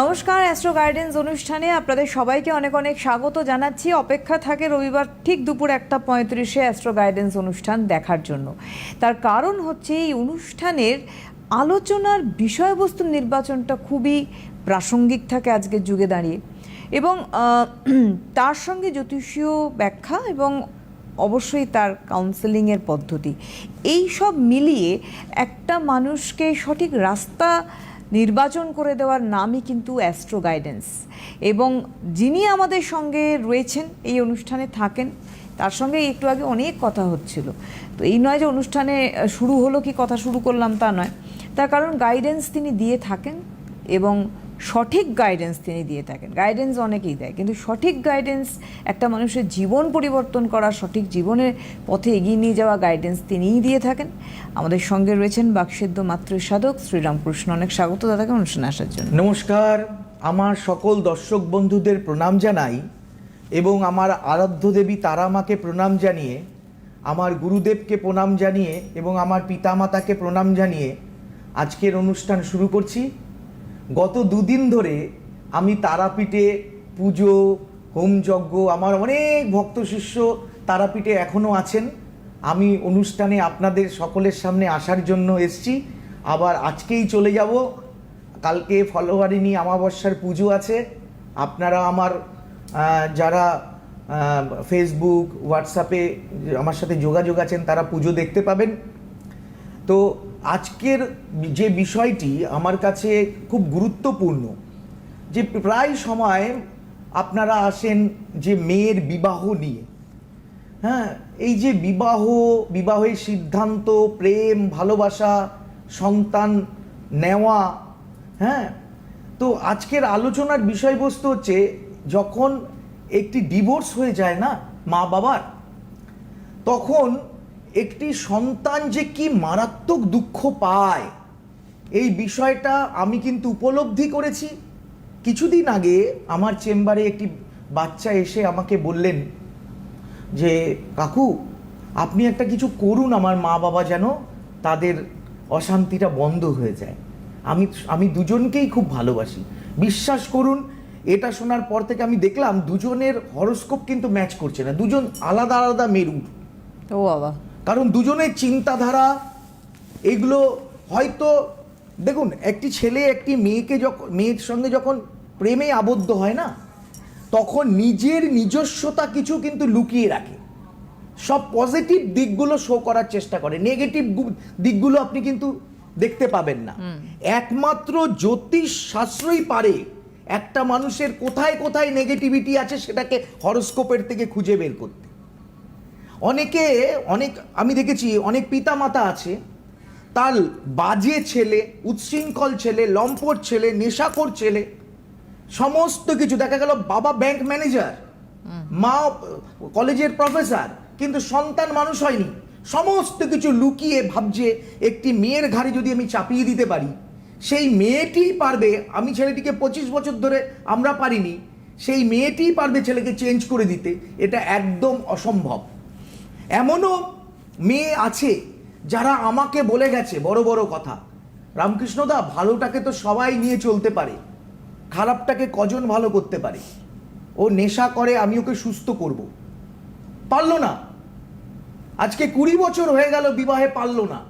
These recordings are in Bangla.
নমস্কার অ্যাস্ট্রো গাইডেন্স অনুষ্ঠানে আপনাদের সবাইকে অনেক অনেক স্বাগত জানাচ্ছি। অপেক্ষা থাকে রবিবার ঠিক দুপুর একটা পঁয়ত্রিশে অ্যাস্ট্রো গাইডেন্স অনুষ্ঠান দেখার জন্য। তার কারণ হচ্ছে এই অনুষ্ঠানের আলোচনার বিষয়বস্তু নির্বাচনটা খুবই প্রাসঙ্গিক থাকে আজকের যুগে দাঁড়িয়ে। এবং তার সঙ্গে জ্যোতিষীয় ব্যাখ্যা এবং অবশ্যই তার কাউন্সেলিংয়ের পদ্ধতি। এই সব মিলিয়ে একটা মানুষকে সঠিক রাস্তা নির্বাচন করে দেওয়ার নামই কিন্তু অ্যাস্ট্রো গাইডেন্স এবং যিনি আমাদের সঙ্গে রয়েছেন, এই অনুষ্ঠানে থাকেন, তার সঙ্গে একটু আগে অনেক কথা হচ্ছিল। তো এই নয় যে অনুষ্ঠানে শুরু হলো কি, কথা শুরু করলাম তা নয়। তার কারণ গাইডেন্স তিনি দিয়ে থাকেন এবং সঠিক গাইডেন্স তিনি দিয়ে থাকেন। গাইডেন্স অনেকেই দেয়, কিন্তু সঠিক গাইডেন্স একটা মানুষের জীবন পরিবর্তন করা, সঠিক জীবনের পথে এগিয়ে নিয়ে যাওয়া গাইডেন্স তিনিই দিয়ে থাকেন। আমাদের সঙ্গে রয়েছেন বাকসিদ্ধ মাতৃ সাধক শ্রীরামকৃষ্ণ। অনেক স্বাগত দাদাকে অনুষ্ঠানে আসার জন্য। নমস্কার। আমার সকল দর্শক বন্ধুদের প্রণাম জানাই এবং আমার আরাধ্য দেবী তারা মাকে প্রণাম জানিয়ে, আমার গুরুদেবকে প্রণাম জানিয়ে এবং আমার পিতামাতাকে প্রণাম জানিয়ে আজকের অনুষ্ঠান শুরু করছি। গত দুদিন ধরে আমি তারাপীঠে পুজো হোমযজ্ঞ আমার অনেক ভক্ত শিষ্য তারাপীঠে এখনও আছেন। আমি অনুষ্ঠানে আপনাদের সকলের সামনে আসার জন্য এসছি। আবার আজকেই চলে যাব। কালকে ফলোয়ারিনী অমাবস্যার পুজো আছে। আপনারা আমার যারা ফেসবুক হোয়াটসঅ্যাপে আমার সাথে যোগাযোগ আছেন, তারা পুজো দেখতে পাবেন। তো আজকের যে বিষয়টি আমার কাছে খুব গুরুত্বপূর্ণ, যে প্রায় সময় আপনারা আসেন যে মেয়ের বিবাহ নিয়ে। হ্যাঁ এই যে বিবাহ, বিবাহের সিদ্ধান্ত, প্রেম, ভালোবাসা, সন্তান নেওয়া হ্যাঁ তো আজকের আলোচনার বিষয়বস্তু হচ্ছে যখন একটি ডিভোর্স হয়ে যায় না মা বাবার তখন একটি সন্তান যে কি মারাত্মক দুঃখ পায়, এই বিষয়টা আমি কিন্তু উপলব্ধি করেছি। কিছুদিন আগে আমার চেম্বারে একটি বাচ্চা এসে আমাকে বললেন যে, কাকু, আপনি একটা কিছু করুন আমার মা বাবা যেন তাদের অশান্তিটা বন্ধ হয়ে যায়। আমি আমি দুজনকেই খুব ভালোবাসি। বিশ্বাস করুন, এটা শোনার পর থেকে আমি দেখলাম দুজনের হরস্কোপ কিন্তু ম্যাচ করছে না। দুজন আলাদা আলাদা মেরু ও বাবা। কারণ দুজনের চিন্তাধারা এগুলো হয়তো দেখুন একটি ছেলে একটি মেয়েকে যখন মেয়ের সঙ্গে যখন প্রেমে আবদ্ধ হয় না তখন নিজের নিজস্বতা কিছু কিন্তু লুকিয়ে রাখে। সব পজিটিভ দিকগুলো শো করার চেষ্টা করে। নেগেটিভ দিকগুলো আপনি কিন্তু দেখতে পাবেন না। একমাত্র জ্যোতিষ শাস্ত্রই পারে একটা মানুষের কোথায় কোথায় নেগেটিভিটি আছে সেটাকে হরস্কোপের থেকে খুঁজে বের করতে। অনেকে, অনেক, আমি দেখেছি অনেক পিতা মাতা আছে, তার বাজে ছেলে, উচ্ছৃঙ্খল ছেলে, লম্পট ছেলে, নেশাখোর ছেলে, সমস্ত কিছু দেখা গেল বাবা ব্যাংক ম্যানেজার মা কলেজের প্রফেসর কিন্তু সন্তান মানুষ হয়নি। সমস্ত কিছু লুকিয়ে ভাবছে একটি মেয়ের ঘাড়ে যদি আমি চাপিয়ে দিতে পারি, সেই মেয়েটিই পারবে, আমি ছেলেটিকে পঁচিশ বছর ধরে আমরা পারিনি, সেই মেয়েটিই পারবে ছেলেকে চেঞ্জ করে দিতে, এটা একদম অসম্ভব। এমনও মেয়ে আছে যারা আমাকে বলে গেছে, বড় বড় কথা। রামকৃষ্ণদা, ভালোটাকে তো সবাই নিয়ে চলতে পারে। খারাপটাকে কজন ভালো করতে পারে? ও নেশা করে, আমি ওকে সুস্থ করব। পারল না। আজকে কুড়ি বছর হয়ে গেল, বিবাহে পারল না।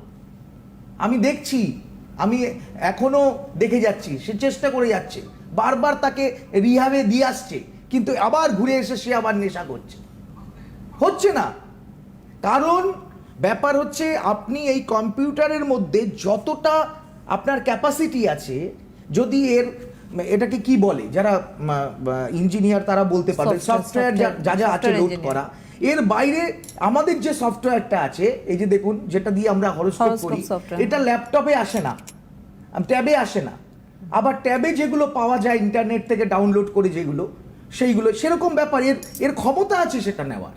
আমি দেখছি, আমি এখনও দেখে যাচ্ছি, সে চেষ্টা করে যাচ্ছে। বারবার তাকে রিহাবে দিয়ে আসছে, কিন্তু আবার ঘুরে এসে সে আবার নেশা করছে। হচ্ছে না। কারণ ব্যাপার হচ্ছে আপনি এই কম্পিউটারের মধ্যে যতটা আপনার ক্যাপাসিটি আছে যদি এর এটাকে কি বলে যারা ইঞ্জিনিয়ার তারা বলতে পারবে সফটওয়্যার যা যা আছে লোড করা। এর বাইরে আমাদের যে সফটওয়্যারটা আছে এই যে দেখুন যেটা দিয়ে আমরা হরস্কোপ করি এটা ল্যাপটপে আসে না ট্যাবে আসে না। আবার ট্যাবে যেগুলো পাওয়া যায় ইন্টারনেট থেকে ডাউনলোড করে যেগুলো সেইগুলো সেরকম ব্যাপার এর এর ক্ষমতা আছে সেটা নেওয়ার।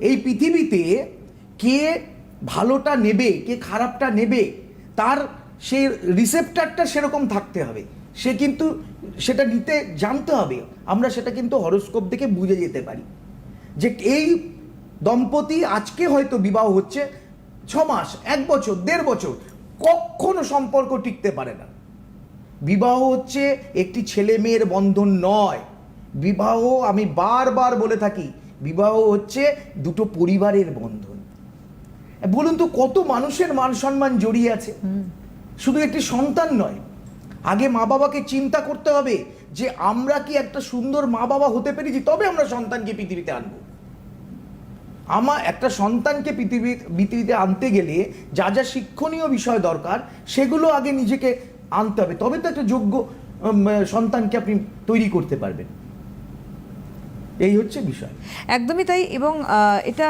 এই পৃথিবীতে কে ভালোটা নেবে, কে খারাপটা নেবে, তার সে রিসেপ্টারটা সেরকম থাকতে হবে। সে কিন্তু সেটা নিতে জানতে হবে। আমরা সেটা কিন্তু হরস্কোপ দেখে বুঝে যেতে পারি। যে এই দম্পতি আজকে হয়তো বিবাহ হচ্ছে ছ মাস, এক বছর, দেড় বছর, কখনো সম্পর্ক টিকতে পারে না। বিবাহ হচ্ছে একটি ছেলে মেয়ের বন্ধন নয়। বিবাহ আমি বারবার বলে থাকি বিবাহ হচ্ছে দুটো পরিবারের বন্ধন। বলুন তো কত মানুষের মান সম্মান জড়িয়ে আছে। শুধু একটি সন্তান নয় আগে মা বাবাকে চিন্তা করতে হবে যে আমরা কি একটা সুন্দর মা বাবা হতে পেরেছি তবে আমরা সন্তানকে পৃথিবীতে আনব। আমার একটা সন্তানকে পৃথিবী পৃথিবীতে আনতে গেলে যা যা শিক্ষণীয় বিষয় দরকার সেগুলো আগে নিজেকে আনতে হবে। তবে তো একটা যোগ্য সন্তানকে আপনি তৈরি করতে পারবেন। এই হচ্ছে বিষয়। একদমই তাই এবং এটা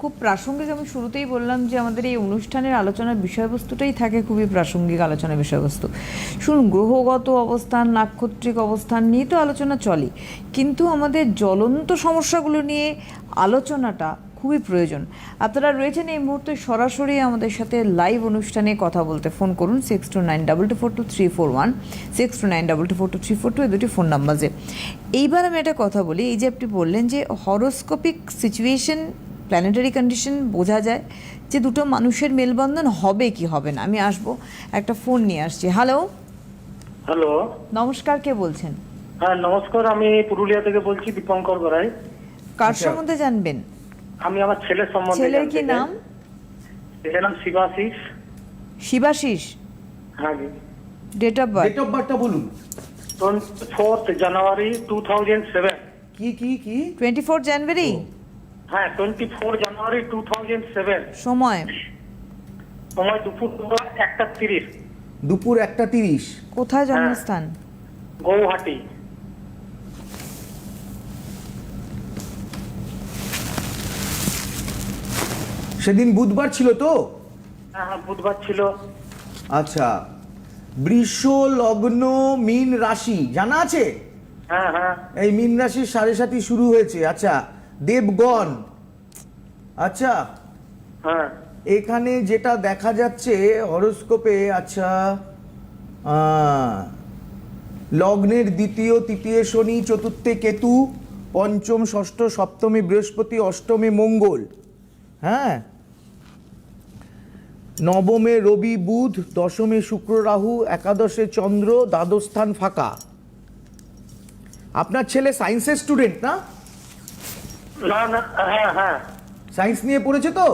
খুব প্রাসঙ্গিক। আমি শুরুতেই বললাম যে আমাদের এই অনুষ্ঠানের আলোচনার বিষয়বস্তুটাই থাকে খুবই প্রাসঙ্গিক আলোচনার বিষয়বস্তু। শুনুন, গ্রহগত অবস্থান, নাক্ষত্রিক অবস্থান নিয়ে তো আলোচনা চলে কিন্তু আমাদের জ্বলন্ত সমস্যাগুলো নিয়ে আলোচনাটা খুবই প্রয়োজন। আপনারা রয়েছেন এই মুহূর্তে সরাসরি আমাদের সাথে লাইভ অনুষ্ঠানে কথা বলতে। ফোন করুন six two nine double two four two three four one six two nine double two four two three four two এই দুটি ফোন নাম্বার নাম্বারে এইবার আমি একটা কথা বলি এই যে আপনি বললেন যে হরোস্কোপিক সিচুয়েশন প্ল্যানেটারি কন্ডিশন বোঝা যায় যে দুটো মানুষের মেলবন্ধন হবে কি হবে না। আমি আসব একটা ফোন নিয়ে আসছি। হ্যালো হ্যালো নমস্কার কে বলছেন? হ্যাঁ নমস্কার আমি পুরুলিয়া থেকে বলছি দীপঙ্কর গড়াই। কার। সম্বন্ধে জানবেন? আমি আমার ছেলের সম্বন্ধে ছেলের কি নাম? ছেলের নাম শিবাশিস। শিবাশিস? হ্যাঁ জি। Date of birth date of বার্থটা বলুন। Twenty fourth January two thousand seven কি কি কি? টোয়েন্টি ফোর জানুয়ারি হ্যাঁ twenty four January two thousand seven সময়। সময় দুপুর দুপুর একটা তিরিশ। দুপুর একটা তিরিশ। কোথায় জন্মস্থান? গৌহাটি। সেদিন বুধবার ছিল তো? হ্যাঁ হ্যাঁ বুধবার ছিল। আচ্ছা। বৃষ লগ্ন মীন রাশি জানা আছে? হ্যাঁ হ্যাঁ। এই মীন রাশির সাড়ে সাথী শুরু হয়েছে আচ্ছা। দেবগণ। আচ্ছা। হ্যাঁ। এখানে যেটা দেখা যাচ্ছে হরোস্কোপে আচ্ছা লগ্নের দ্বিতীয় তৃতীয় শনি চতুর্থে কেতু পঞ্চম ষষ্ঠ সপ্তমী বৃহস্পতি অষ্টমে মঙ্গল। হ্যাঁ? নবমে রবি বুধ দশমে শুক্র রাহু একাদশে চন্দ্র দ্বাদশ স্থান ফাঁকা। আপনার ছেলে সায়েন্সের স্টুডেন্ট না? হ্যাঁ হ্যাঁ। সায়েন্স নিয়ে পড়েছে তো?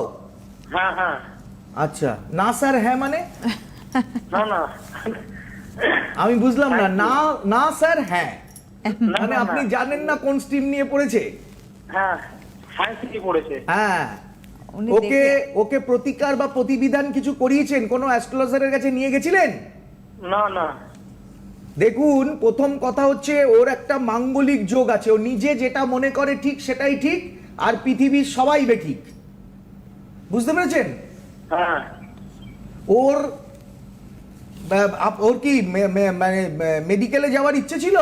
হ্যাঁ আচ্ছা না স্যার হ্যাঁ মানে? আমি বুঝলাম না না না স্যার হ্যাঁ। মানে আপনি জানেন না কোন স্ট্রিম নিয়ে পড়েছে? হ্যাঁ সায়েন্স থেকে পড়েছে। হ্যাঁ। ওকে ওকে প্রতিকার বা প্রতিবিধান কিছু করিয়েছেন? কোনো অ্যাস্ট্রোলজারের কাছে নিয়ে গেছিলেন? না না। দেখুন প্রথম কথা হচ্ছে ওর একটা মাঙ্গলিক যোগ আছে। ও নিজে যেটা মনে করে ঠিক সেটাই ঠিক আর পৃথিবীর সবাই বেঠিক বুঝতে পেরেছেন? হ্যাঁ। ওর আপ- ওর কি মে- মে- মানে মেডিকেলে যাওয়ার ইচ্ছে ছিল?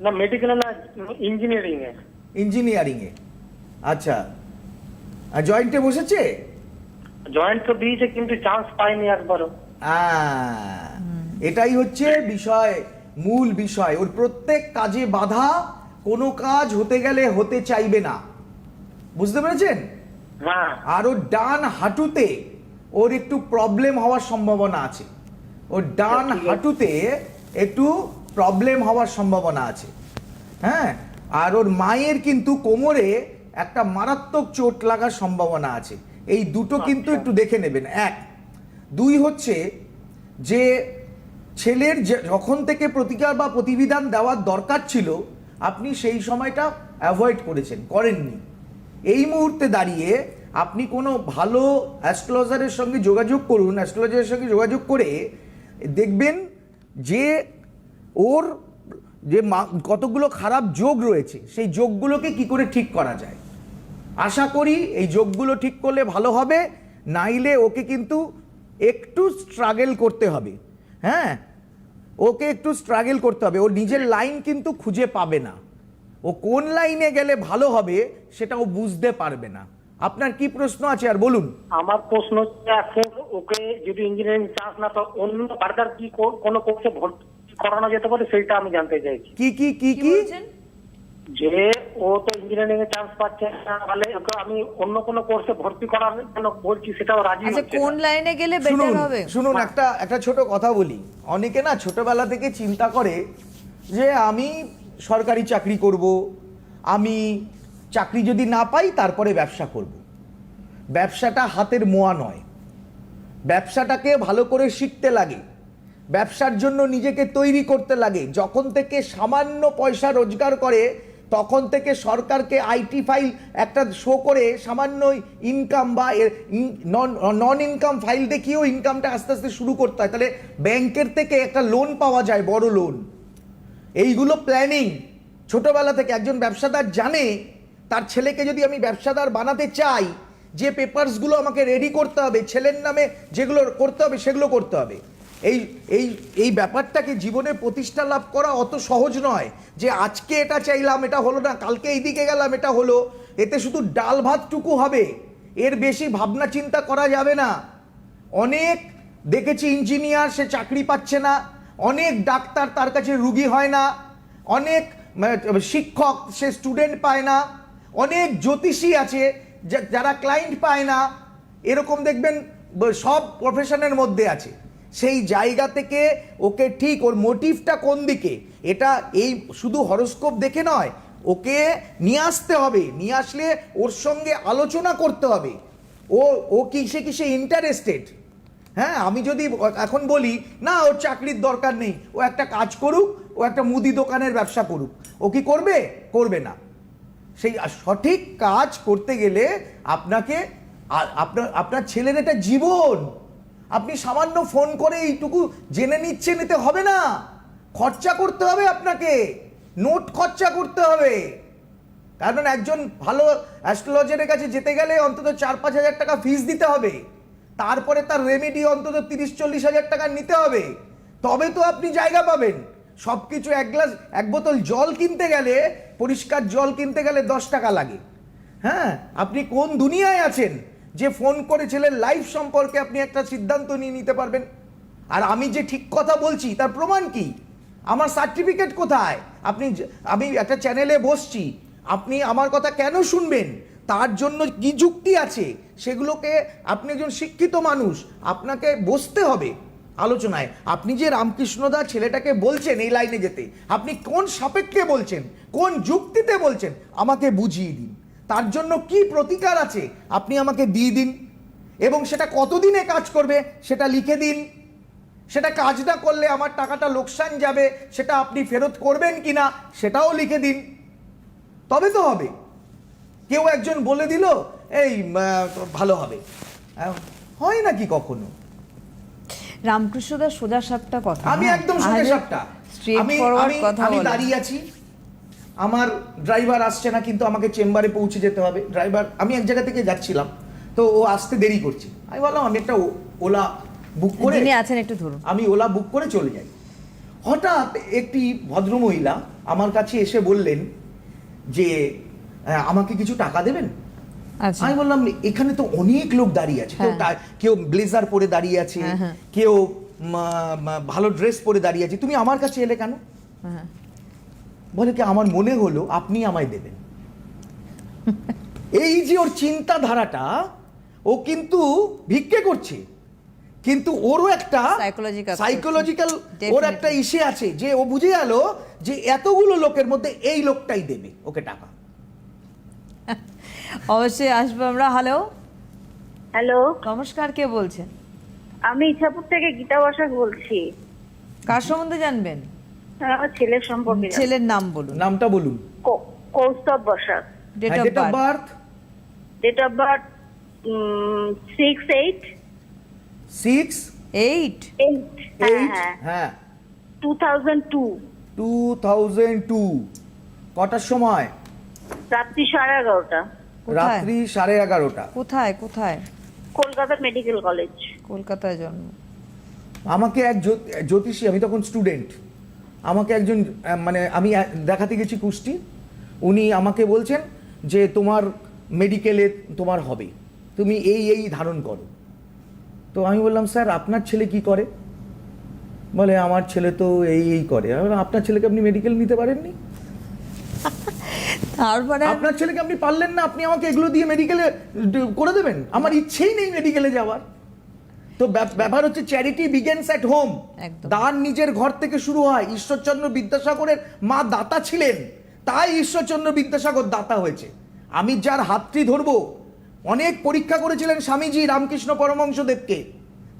না মেডিকেল না ইঞ্জিনিয়ারিং এ ইঞ্জিনিয়ারিং এ আচ্ছা। আর জয়েন্টে বসেছে? জয়েন্ট তো দিয়েছে কিন্তু চান্স পাইনি একবারও। এটাই হচ্ছে বিষয় মূল বিষয়। ওর প্রত্যেক কাজে বাধা কোনো কাজ হতে গেলে হতে চাইবে না। বুঝতে পেরেছেন? হ্যাঁ। আর ওর ডান হাঁটুতে ওর একটু প্রবলেম হওয়ার সম্ভাবনা আছে। ওর ডান হাঁটুতে একটু প্রবলেম হওয়ার সম্ভাবনা আছে। হ্যাঁ? আর ওর মায়ের কিন্তু কোমরে একটা মারাত্মক চোট লাগার সম্ভাবনা আছে। এই দুটো কিন্তু আচ্ছা। একটু দেখে নেবেন। এক দুই হচ্ছে যে ছেলের যে- যখন থেকে প্রতিকার বা প্রতিবিধান দেওয়ার দরকার ছিল আপনি সেই সময়টা অ্যাভয়েড করেছেন করেননি। এই মুহূর্তে দাঁড়িয়ে আপনি কোনো ভালো অ্যাস্ট্রোলজারের সঙ্গে যোগাযোগ করুন অ্যাস্ট্রোলজারের সঙ্গে যোগাযোগ করে দেখবেন যে ওর যে মা- কতগুলো খারাপ যোগ রয়েছে সেই যোগগুলোকে কি করে ঠিক করা যায়। আশা করি এই যোগগুলো ঠিক করলে ভালো হবে নাইলে ওকে কিন্তু একটু স্ট্রাগল করতে হবে। হ্যাঁ? ওকে একটু স্ট্রাগল করতে হবে। ও নিজের লাইন কিন্তু খুঁজে পাবে না। ও কোন লাইনে গেলে ভালো হবে সেটা ও বুঝতে পারবে না। আপনার কি প্রশ্ন আছে আর বলুন। আমার প্রশ্ন হচ্ছে এখন ওকে যদি ইঞ্জিনিয়ারিং চান্স না তো অন্য ফার্দার কি কো- কোনো কোর্সে ভর্তি করানো যেতে পারে সেইটা আমি জানতে চাইছি। কি কি কি কি? যে ও তো ইঞ্জিনিয়ারিং এ চান্স পাচ্ছে না তাহলে ওকে আমি অন্য কোনো কোর্সে ভর্তি করার জন্য বলছি সেটাও রাজি আচ্ছা হচ্ছে কোন লাইনে গেলে বেটার হবে? শুনুন একটা একটা ছোট কথা বলি। অনেকে না ছোটবেলা থেকে চিন্তা করে যে আমি সরকারি চাকরি করব আমি চাকরি যদি না পাই তারপরে ব্যবসা করব। ব্যবসাটা হাতের মোয়া নয়। ব্যবসাটাকে ভালো করে শিখতে লাগে। ব্যবসার জন্য নিজেকে তৈরি করতে লাগে। যখন থেকে সামান্য পয়সা রোজগার করে তখন থেকে সরকারকে আইটি ফাইল একটা শো করে সামান্য ইনকাম বা নন ইনকাম ফাইল দেখিয়েও ইনকামটা আস্তে আস্তে শুরু করতে হয়। তাহলে ব্যাংকের থেকে একটা লোন পাওয়া যায়, বড় লোন এইগুলো প্ল্যানিং ছোটবেলা থেকে একজন ব্যবসাদার জানে, তার ছেলেকে যদি আমি ব্যবসাদার বানাতে চাই, যে পেপারসগুলো আমাকে রেডি করতে হবে, ছেলের নামে যেগুলো করতে হবে, সেগুলো করতে হবে। এই এই এই ব্যাপারটাকে জীবনে প্রতিষ্ঠা লাভ করা অত সহজ নয় যে আজকে এটা চাইলাম, এটা হলো না, কালকে এইদিকে গেলাম, এটা হলো। এতে শুধু ডাল ভাতটুকু হবে। এর বেশি ভাবনা চিন্তা করা যাবে না। অনেক দেখেছি ইঞ্জিনিয়ার সে চাকরি পাচ্ছে না। অনেক ডাক্তার তার কাছে রুগী হয় না। অনেক শিক্ষক, সে স্টুডেন্ট পায় না। অনেক জ্যোতিষী আছে যারা ক্লায়েন্ট পায় না। এরকম দেখবেন সব প্রফেশনের মধ্যে আছে। সেই জায়গা থেকে ওকে ঠিক ওর মোটিভটা কোন দিকে? এটা এই শুধু হরস্কোপ দেখে নয়, ওকে নিয়ে আসতে হবে। নিয়ে আসলে ওর সঙ্গে আলোচনা করতে হবে। ও ও কিসে কিসে ইন্টারেস্টেড হ্যাঁ আমি যদি এখন বলি, না, ওর চাকরির দরকার নেই। ও একটা কাজ করুক, ও একটা মুদি দোকানের ব্যবসা করুক। ও কি করবে? করবে না। সেই সঠিক কাজ করতে গেলে আপনাকে আপনার আপনার ছেলের এটা জীবন। আপনি সামান্য ফোন করে এইটুকু জেনে নিচ্ছে, নিতে হবে না। খরচা করতে হবে আপনাকে। নোট খরচা করতে হবে। কারণ একজন ভালো অ্যাস্ট্রোলজারের কাছে যেতে গেলে অন্তত চার পাঁচ হাজার টাকা ফিস দিতে হবে। তারপরে তার রেমেডি অন্তত তিরিশ চল্লিশ হাজার টাকা নিতে হবে। তবে তো আপনি জায়গা পাবেন। সব কিছু এক গ্লাস, এক বোতল জল কিনতে গেলে, পরিষ্কার জল কিনতে গেলে দশ টাকা লাগে। হ্যাঁ? আপনি কোন দুনিয়ায় আছেন? যে ফোন করে ছেলের লাইফ সম্পর্কে আপনি একটা সিদ্ধান্ত নিয়ে নিতে পারবেন। আর আমি যে ঠিক কথা বলছি, তার প্রমাণ কি? আমার সার্টিফিকেট কোথায়? আপনি আমি একটা চ্যানেলে বসছি, আপনি আমার কথা কেন শুনবেন? তার জন্য কি যুক্তি আছে? সেগুলোকে আপনি একজন শিক্ষিত মানুষ, আপনাকে বসতে হবে আলোচনায়। আপনি যে রামকৃষ্ণদা ছেলেটাকে বলছেন এই লাইনে যেতে, আপনি কোন সাপেক্ষে বলছেন? কোন যুক্তিতে বলছেন? আমাকে বুঝিয়ে দিন। তার জন্য কি প্রতিকার আছে? আপনি আমাকে দিয়ে দিন। এবং সেটা কতদিনে কাজ করবে সেটা লিখে দিন। সেটা কাজ না করলে আমার টাকাটা লোকসান যাবে সেটা আপনি ফেরত করবেন কিনা সেটাও লিখে দিন। তবে তো হবে। কেউ একজন বলে দিল এই ভালো হবে। হয় নাকি কখনো? রামকৃষ্ণদার সোজা সাপটা কথা আমি হ্যাঁ? একদম সোজা সাপটা। আমি দাঁড়িয়ে আছি। আমার ড্রাইভার আসছে না কিন্তু আমাকে চেম্বারে পৌঁছে যেতে হবে। ড্রাইভার আমি এক জায়গা থেকে যাচ্ছিলাম তো ও আসতে দেরি করছে। আমি বললাম আমি একটা ওলা বুক করে আছেন একটু ধরুন। আমি ওলা বুক করে চলে যাই। হঠাৎ একটি ভদ্রমহিলা আমার কাছে এসে বললেন যে আমাকে কিছু টাকা দেবেন? আচ্ছা। আমি বললাম এখানে তো অনেক লোক দাঁড়িয়ে আছে। কেউ হ্যাঁ। কেউ ব্লেজার পরে দাঁড়িয়ে আছে হ্যাঁ, হ্যাঁ। কেউ ভালো ড্রেস পরে দাঁড়িয়ে আছে। তুমি আমার কাছে এলে কেন? হ্যাঁ। বলে কি আমার মনে হলো আপনি আমায় দেবেন? এই যে ওর চিন্তাধারাটা ও কিন্তু ভিক্ষে করছে। কিন্তু ওরও একটা সাইকোলজিক্যাল ওর একটা ইসে আছে যে ও বুঝে গেল যে এতগুলো লোকের মধ্যে এই লোকটাই দেবে ওকে টাকা। অবশ্যই আসব আমরা। হ্যালো হ্যালো নমস্কার কে বলছেন? আমি ইছাপুর থেকে গীতা বসাক বলছি। কার সম্বন্ধে জানবেন? ছেলের সম্পর্কে ছেলের নাম বলুন। নামটা বলুন। Koustav Basak date of birth date of birth six eight six eight eight হ্যাঁ হ্যাঁ। হ্যাঁ। Two thousand two two thousand two কটার সময়? রাত্রি সাড়ে এগারোটা। রাত্রি সাড়ে এগারোটা। কোথায় কোথায়? Kolkata medical college. কলকাতায় জন্ম। আমাকে এক জ্যোতিষী আমি তখন স্টুডেন্ট আমাকে একজন মানে আমি দেখাতে গেছি কুষ্টি। উনি আমাকে বলছেন যে তোমার মেডিকেলে তোমার হবে। তুমি এই এই ধারণ করো। তো আমি বললাম স্যার আপনার ছেলে কি করে? বলে আমার ছেলে তো এই এই করে। আপনার ছেলেকে আপনি মেডিকেল নিতে পারেননি? মানে আপনার ছেলেকে আপনি পারলেন না। আপনি আমাকে এগুলো দিয়ে মেডিকেলে করে দেবেন। আমার ইচ্ছেই নেই মেডিকেলে যাওয়ার। তো ব্যাপ- ব্যাপার হচ্ছে চ্যারিটি বিগেন্স অ্যাট হোম। দান নিজের ঘর থেকে শুরু হয়। ঈশ্বরচন্দ্র বিদ্যাসাগরের মা দাতা ছিলেন তাই ঈশ্বরচন্দ্র বিদ্যাসাগর দাতা হয়েছে। আমি যার হাতটি ধরবো অনেক পরীক্ষা করেছিলেন স্বামীজি রামকৃষ্ণ পরমহংসদেবকে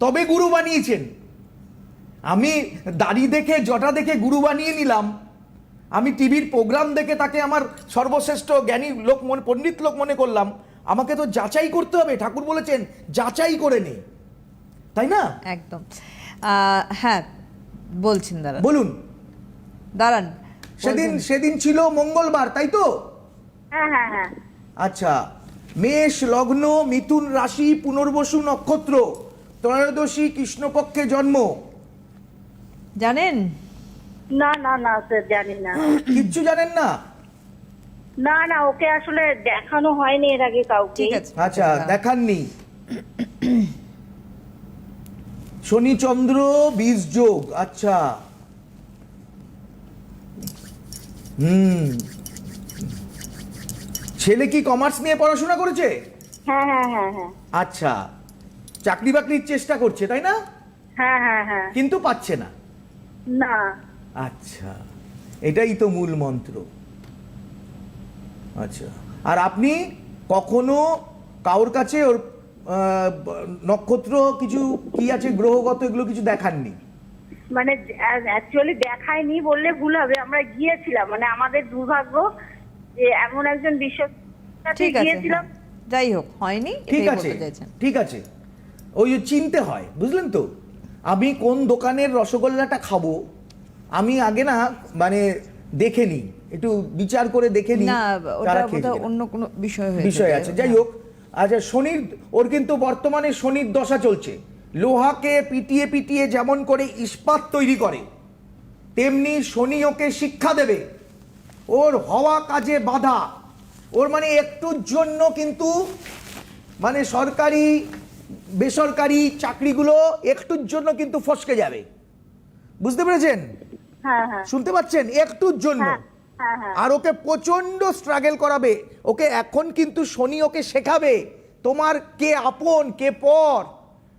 তবে গুরু বানিয়েছেন। আমি দাড়ি দেখে জটা দেখে গুরু বানিয়ে নিলাম। আমি টিভির প্রোগ্রাম দেখে তাকে আমার সর্বশ্রেষ্ঠ জ্ঞানী লোক মনে পণ্ডিত লোক মনে করলাম। আমাকে তো যাচাই করতে হবে। ঠাকুর বলেছেন যাচাই করে নে। তাই না? একদম। হ্যাঁ বলছেন দাঁড়ান। বলুন। দাঁড়ান সেদিন সেদিন ছিল মঙ্গলবার তাই তো? হ্যাঁ হ্যাঁ হ্যাঁ। আচ্ছা মেষ লগ্ন মিথুন রাশি পুনর্বসু নক্ষত্র ত্রয়োদশী কৃষ্ণপক্ষে জন্ম। জানেন? না না না স্যার জানি না। কিচ্ছু জানেন না? না না ওকে আসলে দেখানো হয়নি এর আগে কাউকে। ঠিক আছে। আচ্ছা দেখাননি। শনি চন্দ্র বীজ যোগ আচ্ছা। হুম। ছেলে কি কমার্স নিয়ে পড়াশোনা করেছে? হ্যাঁ হ্যাঁ হ্যাঁ হ্যাঁ। আচ্ছা। চাকরি বাকরির চেষ্টা করছে তাই না? হ্যাঁ হ্যাঁ হ্যাঁ। কিন্তু পাচ্ছে না। না। আচ্ছা। এটাই তো মূল মন্ত্র। আচ্ছা। আর আপনি কখনো কারোর কাছে ওর নক্ষত্র কিছু কি আছে গ্রহগত এগুলো কিছু দেখাননি? মানে অ্যাকচুয়ালি দেখায়নি বললে ভুল হবে। আমরা গিয়েছিলাম। মানে আমাদের দুর্ভাগ্য যে এমন একজন বিশ্ব ঠিক আছে গিয়েছিলাম। হ্যাঁ। যাই হোক হয়নি ঠিক আছে ঠিক আছে। ওই যে চিনতে হয় বুঝলেন তো? আমি কোন দোকানের রসগোল্লাটা খাব আমি আগে না মানে দেখে নিই একটু বিচার করে দেখে নিই না ওটা। অন্য কোনো বিষয় হয়ে বিষয় আছে। যাই হোক আচ্ছা শনির ওর কিন্তু বর্তমানে শনির দশা চলছে। লোহাকে পিটিয়ে পিটিয়ে যেমন করে ইস্পাত তৈরি করে তেমনি শনি ওকে শিক্ষা দেবে। ওর হওয়া কাজে বাধা। ওর মানে একটুর জন্য কিন্তু মানে সরকারি বেসরকারি চাকরিগুলো একটুর জন্য কিন্তু ফসকে যাবে। বুঝতে পেরেছেন? হ্যাঁ হ্যাঁ। শুনতে পাচ্ছেন? একটুর জন্য। হ্যাঁ। আর ওকে প্রচণ্ড স্ট্রাগল করাবে। ওকে এখন কিন্তু শনি ওকে শেখাবে। তোমার কে আপন, কে পর,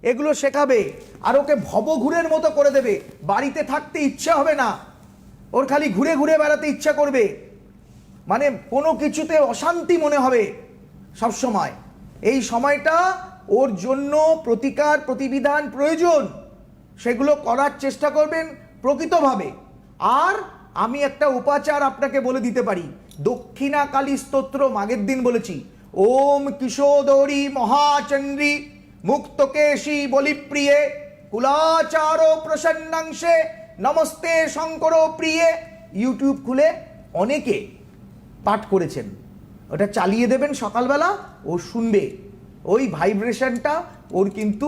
এগুলো শেখাবে। আর ওকে ভবঘুরের মতো করে দেবে। বাড়িতে থাকতে ইচ্ছা হবে না। ওর খালি ঘুরে ঘুরে বেড়াতে ইচ্ছা করবে। মানে কোনো কিছুতে অশান্তি মনে হবে সব সময় এই সময়টা ওর জন্য প্রতিকার, প্রতিবিধান প্রয়োজন। সেগুলো করার চেষ্টা করবেন প্রকৃতভাবে। আর আমি একটা উপাচার আপনাকে বলে দিতে পারি। দক্ষিণা কালী স্তোত্র মাগের দিন বলেছি। ওম কিশোদরী মহাচন্দ্রী মুক্তকেশী বলিপ্রিয়ে কুলাচার প্রসন্নাংশে নমস্তে শঙ্কর প্রিয়ে। ইউটিউব খুলে অনেকে পাঠ করেছেন। ওটা চালিয়ে দেবেন সকালবেলা ও শুনবে। ওই ভাইব্রেশনটা ওর কিন্তু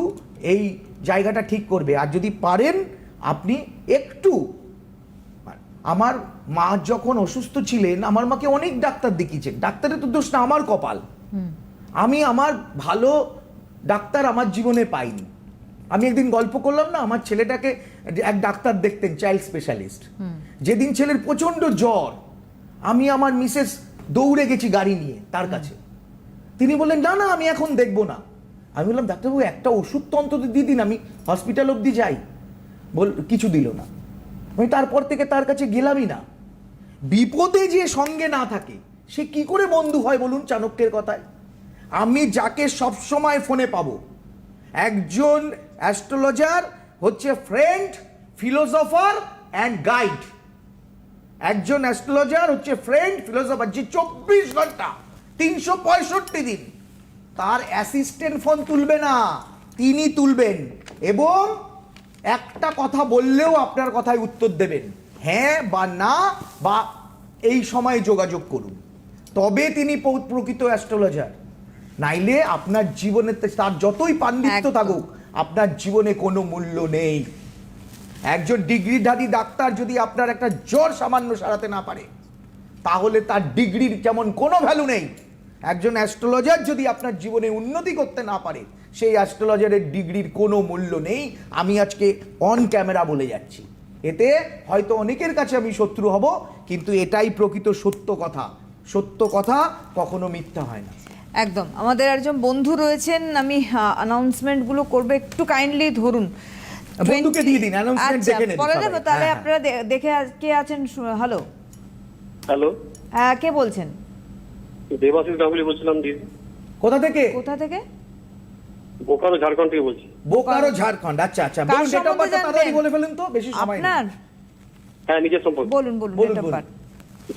এই জায়গাটা ঠিক করবে। আর যদি পারেন, আপনি একটু আমার মা যখন অসুস্থ ছিলেন আমার মাকে অনেক ডাক্তার দেখিয়েছেন। ডাক্তারের তো দোষ না আমার কপাল। আমি আমার ভালো ডাক্তার আমার জীবনে পাইনি। আমি একদিন গল্প করলাম না আমার ছেলেটাকে এক ডাক্তার দেখতেন চাইল্ড স্পেশালিস্ট যেদিন ছেলের প্রচণ্ড জ্বর আমি আমার মিসেস দৌড়ে গেছি গাড়ি নিয়ে তার কাছে। তিনি বললেন না না আমি এখন দেখব না। আমি বললাম ডাক্তারবাবু একটা ওষুধ তো অন্তত দিয়ে দিন আমি হসপিটাল অবধি যাই। বল কিছু দিল না। আমি তারপর থেকে তার কাছে গেলামই না। বিপদে যে সঙ্গে না থাকে, সে কি করে বন্ধু হয় বলুন চাণক্যের কথায়? আমি যাকে সব সময় ফোনে পাবো। একজন অ্যাস্ট্রোলজার, হচ্ছে ফ্রেন্ড, ফিলোসফার অ্যান্ড গাইড একজন অ্যাস্ট্রোলজার, হচ্ছে ফ্রেন্ড, ফিলোসফার, যে চব্বিশ ঘণ্টা, তিনশো পঁয়ষট্টি দিন, তার অ্যাসিস্ট্যান্ট ফোন তুলবে না, তিনি তুলবেন এবং একটা কথা বললেও আপনার কথায় উত্তর দেবেন। হ্যাঁ বা না বা এই সময় যোগাযোগ করুন। তবে তিনি প্রকৃত অ্যাস্ট্রোলজার। নাইলে আপনার জীবনে তার যতই পাণ্ডিত্য থাকুক আপনার জীবনে কোনো মূল্য নেই। একজন ডিগ্রিধারী ডাক্তার যদি আপনার একটা জ্বর সামান্য সারাতে না পারে তাহলে তার ডিগ্রির যেমন কোনো ভ্যালু নেই একজন অ্যাস্ট্রোলজার যদি আপনার জীবনে উন্নতি করতে না পারে সেই অ্যাস্ট্রোলজারের ডিগ্রির কোনো মূল্য নেই। আমি আজকে অন ক্যামেরা বলে যাচ্ছি। এতে হয়তো অনেকের কাছে আমি শত্রু হব কিন্তু এটাই প্রকৃত সত্য কথা। সত্য কথা কখনো মিথ্যা হয় না। একদম। আমাদের একজন বন্ধু রয়েছেন আমি অ্যানাউন্সমেন্টগুলো করব। একটু কাইন্ডলি ধরুন। বন্ধুকে দিয়ে দিন, announcement আচ্ছা, দেখে। দেবো তাহলে হ্যাঁ, আপনারা দেখে কে আছেন? হ্যালো হ্যালো হ্যাঁ কে বলছেন? দেবাশিস গাঙ্গুলি বলছিলাম দিদি। কোথা থেকে? কোথা থেকে? বোকারো ঝাড়খণ্ড থেকে বলছি। বোকারো ঝাড়খণ্ড আচ্ছা আচ্ছা। বলুন ডেট অফ বার্থ তাড়াতাড়ি বলে ফেলুন তো বেশি সময় নেই। আপনার? হ্যাঁ নিজের সম্পর্ক। বলুন বলুন date of birth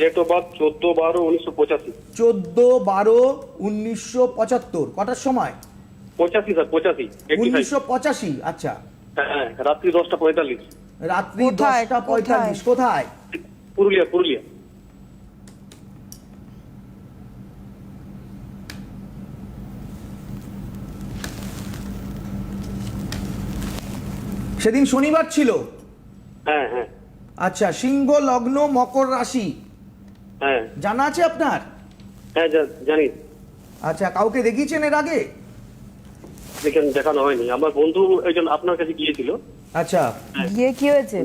date of birth চোদ্দ বারো উনিশশো পঁচাশি। চোদ্দ বারো উনিশশো পঁচাত্তর কটার সময়? পঁচাশি স্যার পঁচাশি এইটি ফাইভ উনিশশো পঁচাশি আচ্ছা। হ্যাঁ রাত্রি দশটা পঁয়তাল্লিশ। রাত্রি কোথায়? দশটা পঁয়তাল্লিশ কোথায়? পুরুলিয়া পুরুলিয়া। সেদিন শনিবার ছিল। হ্যাঁ হ্যাঁ। আচ্ছা সিংহ লগ্ন মকর রাশি। হ্যাঁ। জানা আছে আপনার? হ্যাঁ জানি আচ্ছা কাউকে দেখিয়েছেন এর আগে? দেখেন দেখানো হয়নি। আমার বন্ধু একজন আপনার কাছে গিয়েছিল। আচ্ছা। গিয়ে কি হয়েছে?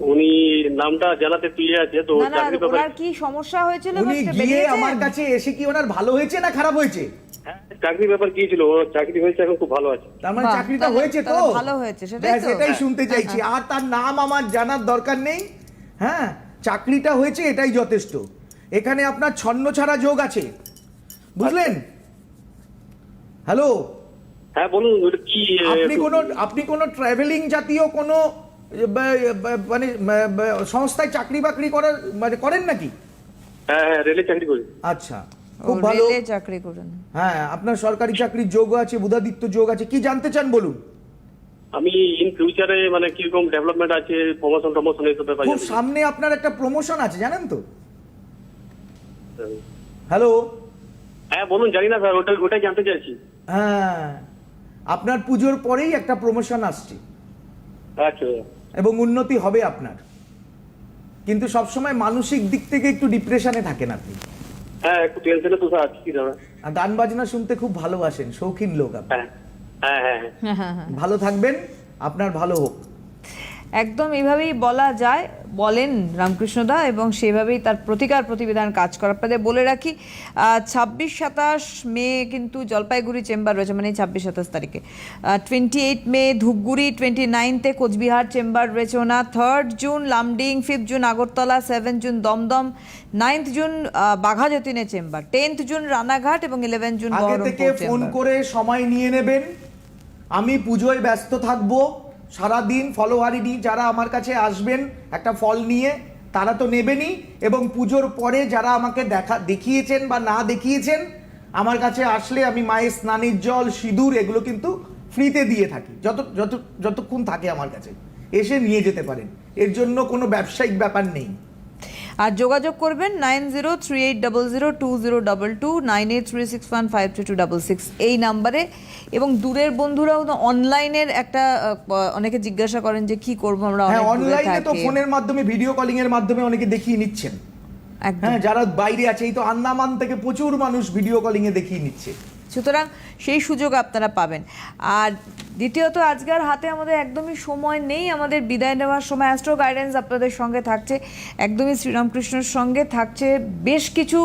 উনি নামটা জানাতে তুলে আছে তো চাকরি ওনার কি সমস্যা হয়েছিল উনি গিয়ে আমার কাছে এসে কি ওনার ভালো হয়েছে না খারাপ হয়েছে? হ্যাঁ, চাকরি ব্যাপার গিয়েছিল ওর চাকরি হয়েছে এখন খুব ভালো আছে। তার মানে চাকরিটা হয়েছে তো? ভালো হয়েছে, সেটাই? এটাই শুনতে চাইছি। আর তার নাম আমার জানার দরকার নেই। হ্যাঁ চাকরিটা হয়েছে এটাই যথেষ্ট। এখানে আপনার ছন্ন ছাড়া যোগ আছে। বুঝলেন? হ্যালো? হ্যাঁ বলুন কি আপনি কোনো আপনি কোনো ট্রাভেলিং জাতীয় কোনো মানে সংস্থায় চাকরি বাকরি করার মানে করেন নাকি? হ্যাঁ হ্যাঁ রেলে চাকরি করি। আচ্ছা। খুব ভালো। চাকরি করেন। হ্যাঁ আপনার সরকারি চাকরির যোগ আছে বুধাদিত্য যোগ আছে কি জানতে চান বলুন? আমি ইন ফিউচারে মানে কীরকম ডেভেলপমেন্ট আছে প্রমোশন টমোশন এইসব ব্যাপার খুব সামনে আপনার একটা প্রমোশন আছে জানেন তো? হ্যালো? হ্যাঁ বলুন জানি না স্যার ওটা ওটাই জানতে চাইছি। হ্যাঁ। আপনার পুজোর পরেই একটা প্রমোশন আসছে। আচ্ছা। এবং উন্নতি হবে আপনার। কিন্তু সবসময় মানসিক দিক থেকে একটু ডিপ্রেশনে থাকেন আপনি। হ্যাঁ একটু টেনশনে তো আছি কি দাদা। আর গান বাজনা শুনতে খুব ভালোবাসেন শৌখিন লোক আপনি। হ্যাঁ হ্যাঁ। হ্যাঁ হ্যাঁ হ্যাঁ। ভালো থাকবেন আপনার ভালো হোক। একদম এইভাবেই বলা যায় বলেন রামকৃষ্ণদা এবং সেভাবেই তার প্রতিকার প্রতিবিধান কাজ করে। আপনাদের বলে রাখি ছাব্বিশ সাতাশ মে কিন্তু জলপাইগুড়ি চেম্বার রয়েছে মানে ছাব্বিশ সাতাশ তারিখে। Twenty eight May Dhupguri twenty নাইনথে Coochbehar chamber রয়েছে ওনা third June Lumding fifth June Agartala seven June Dum Dum ninth June ah, বাঘাযতীনে chamber. Tenth June Ranaghat এবং ইলেভেন জুন থেকে ফোন করে সময় নিয়ে নেবেন। আমি পুজোয় ব্যস্ত থাকব। সারাদিন ফলোয়ারিনি যারা আমার কাছে আসবেন একটা ফল নিয়ে, তারা তো নেবেনই। এবং পুজোর পরে যারা আমাকে দেখা, দেখিয়েছেন বা না দেখিয়েছেন, আমার কাছে আসলে আমি মায়ের স্নানের জল, সিঁদুর এগুলো কিন্তু ফ্রিতে দিয়ে থাকি। যত যত, যতক্ষণ থাকে আমার কাছে। এসে নিয়ে যেতে পারেন। এর জন্য কোনো ব্যবসায়িক ব্যাপার নেই। আর যোগাযোগ করবেন nine zero three eight double zero two zero double two nine eight three six one five two two double six এই নাম্বারে। এবং দূরের বন্ধুরাও তো অনলাইনের একটা অনেকে জিজ্ঞাসা করেন যে কি করব আমরা হ্যাঁ অনলাইনে তো ফোনের মাধ্যমে ভিডিও কলিং এর মাধ্যমে অনেকে দেখিয়ে নিচ্ছেন। একদম। হ্যাঁ যারা বাইরে আছে এই তো আন্দামান থেকে প্রচুর মানুষ ভিডিও কলিং এ দেখিয়ে নিচ্ছে। সুতরাং সেই সুযোগ আপনারা পাবেন। আর দ্বিতীয়ত আজকের হাতে আমাদের একদমই সময় নেই। আমাদের বিদায় নেওয়ার সময় অ্যাস্ট্রো গাইডেন্স আপনাদের সঙ্গে থাকছে। একদমই শ্রীরামকৃষ্ণর সঙ্গে থাকছে বেশ কিছু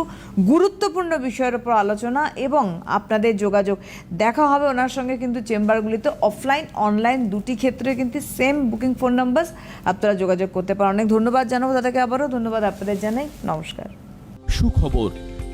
গুরুত্বপূর্ণ বিষয়ের উপর আলোচনা এবং আপনাদের যোগাযোগ। দেখা হবে ওনার সঙ্গে কিন্তু চেম্বারগুলিতে অফলাইন অনলাইন দুটি ক্ষেত্রে কিন্তু সেম বুকিং ফোন নাম্বার আপনারা যোগাযোগ করতে পারেন। অনেক ধন্যবাদ জানাব তাদেরকে আবারও। ধন্যবাদ আপনাদের জানাই। নমস্কার। সুখবর